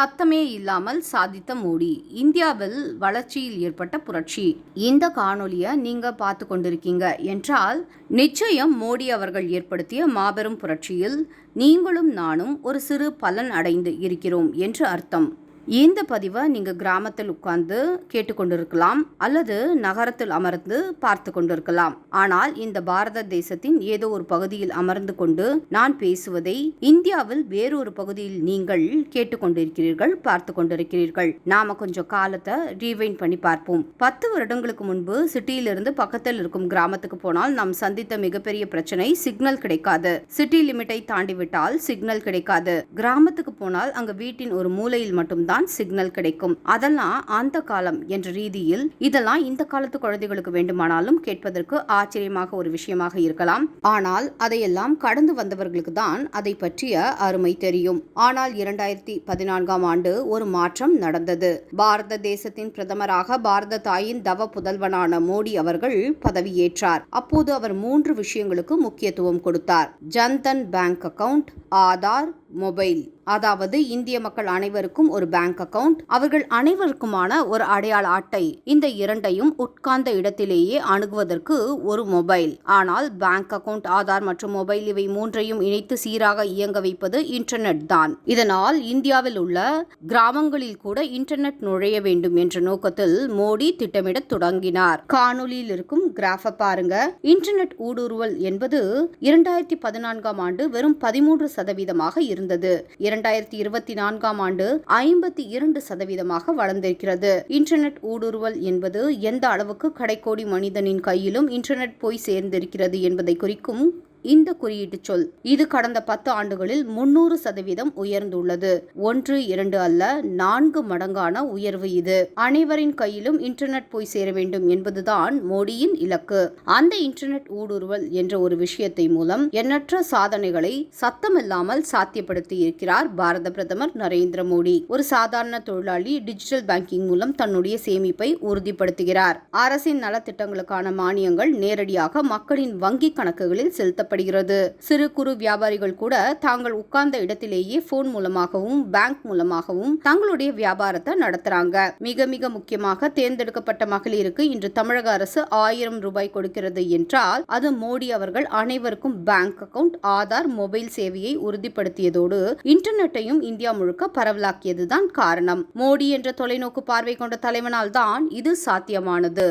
சத்தமே இல்லாமல் சாதித்த மோடி. இந்தியாவில் வளர்ச்சியில் ஏற்பட்ட புரட்சி. இந்த காணொலியை நீங்க பார்த்து கொண்டிருக்கீங்க என்றால் நிச்சயம் மோடி அவர்கள் ஏற்படுத்திய மாபெரும் புரட்சியில் நீங்களும் நானும் ஒரு சிறு பலன் அடைந்து இருக்கிறோம் என்று அர்த்தம். இந்த பதிவை நீங்கள் கிராமத்தில் உட்கார்ந்து கேட்டுக்கொண்டிருக்கலாம் அல்லது நகரத்தில் அமர்ந்து பார்த்து கொண்டிருக்கலாம். ஆனால் இந்த பாரத தேசத்தின் ஏதோ ஒரு பகுதியில் அமர்ந்து கொண்டு நான் பேசுவதை இந்தியாவில் வேறொரு பகுதியில் நீங்கள் கேட்டுக்கொண்டிருக்கிறீர்கள் பார்த்து கொண்டிருக்கிறீர்கள். நாம கொஞ்சம் காலத்தை ரீவைண்ட் பண்ணி பார்ப்போம். பத்து வருடங்களுக்கு முன்பு சிட்டியிலிருந்து பக்கத்தில் இருக்கும் கிராமத்துக்கு போனால் நாம் சந்தித்த மிகப்பெரிய பிரச்சனை சிக்னல் கிடைக்காது. சிட்டி லிமிட்டை தாண்டி விட்டால் சிக்னல் கிடைக்காது. கிராமத்துக்கு போனால் அங்கு வீட்டின் ஒரு மூலையில் மட்டும்தான் சிக்னல் கிடைக்கும். அதெல்லாம் அந்த காலம் என்ற ரீதியில் இதெல்லாம் இந்த காலத்து குழந்தைகளுக்கு வேண்டுமானாலும் கேட்பதற்கு ஆச்சரியமாக ஒரு விஷயமாக இருக்கலாம். ஆனால் அதையெல்லாம் கடந்து வந்தவர்களுக்கு தான் அதை பற்றிய அருமை தெரியும். ஆனால் இரண்டாயிரத்தி பதினான்காம் ஆண்டு ஒரு மாற்றம் நடந்தது. பாரத தேசத்தின் பிரதமராக பாரத தாயின் தவ புதல்வனான மோடி அவர்கள் பதவியேற்றார். அப்போது அவர் மூன்று விஷயங்களுக்கு முக்கியத்துவம் கொடுத்தார். Jan Dhan bank account Aadhaar mobile. அதாவது இந்திய மக்கள் அனைவருக்கும் ஒரு பேங்க் அக்கவுண்ட் அவர்கள் அனைவருக்குமான ஒரு அடையாள அட்டை. இந்த இரண்டையும் உட்கார்ந்த இடத்திலேயே அணுகுவதற்கு ஒரு மொபைல் ஆனால் பேங்க் அக்கவுண்ட் ஆதார் மற்றும் மொபைல் இவை மூன்றையும் இணைத்து சீராக இயங்க வைப்பது இன்டர்நெட் தான். இதனால் இந்தியாவில் உள்ள கிராமங்களில் கூட இன்டர்நெட் நுழைய வேண்டும் என்ற நோக்கத்தில் மோடி திட்டமிட தொடங்கினார். காணொலியில் இருக்கும் கிராஃப பாருங்க. இன்டர்நெட் ஊடுருவல் என்பது இரண்டாயிரத்தி பதினான்காம் ஆண்டு வெறும் பதிமூன்று சதவீதமாக இருந்தது. இரண்டாயிரத்தி இருபத்தி நான்காம் ஆண்டு ஐம்பத்தி இரண்டு சதவீதமாக வளர்ந்திருக்கிறது. இன்டர்நெட் ஊடுருவல் என்பது எந்த அளவுக்கு கடைக்கோடி மனிதனின் கையிலும் இன்டர்நெட் போய் சேர்ந்திருக்கிறது என்பதை குறிக்கும் இந்த குறியீட்டு சொல். இது கடந்த பத்து ஆண்டுகளில் முன்னூறு சதவீதம் உயர்ந்துள்ளது. ஒன்று இரண்டு அல்ல நான்கு மடங்கான உயர்வு இது. அனைவரின் கையிலும் இன்டர்நெட் போய் சேர வேண்டும் என்பதுதான் மோடியின் இலக்கு. அந்த இன்டர்நெட் ஊடுருவல் என்ற ஒரு விஷயத்தை மூலம் எண்ணற்ற சாதனைகளை சத்தமில்லாமல் சாத்தியப்படுத்தி இருக்கிறார் பாரத பிரதமர் நரேந்திர மோடி. ஒரு சாதாரண தொழிலாளி டிஜிட்டல் பேங்கிங் மூலம் தன்னுடைய சேமிப்பை உறுதிப்படுத்துகிறார். அரசின் நலத்திட்டங்களுக்கான மானியங்கள் நேரடியாக மக்களின் வங்கி கணக்குகளில் செலுத்த நடத்தப்படுகிறது சிறு குறு வியாபாரிகள் கூட தாங்கள் உட்கார்ந்த இடத்திலேயே போன் மூலமாகவும் பேங்க் மூலமாகவும் தங்களுடைய வியாபாரத்தை நடத்துறாங்க. மிக மிக முக்கியமாக தேர்ந்தெடுக்கப்பட்ட மகளிருக்கு இன்று தமிழக அரசு ஆயிரம் ரூபாய் கொடுக்கிறது என்றால் அது மோடி அவர்கள் அனைவருக்கும் பேங்க் அக்கவுண்ட் ஆதார் மொபைல் சேவையை உறுதிப்படுத்தியதோடு இன்டர்நெட்டையும் இந்தியா முழுக்க பரவலாக்கியதுதான் காரணம். மோடி என்ற தொலைநோக்கு பார்வை கொண்ட தலைவனால் தான் இது சாத்தியமானது.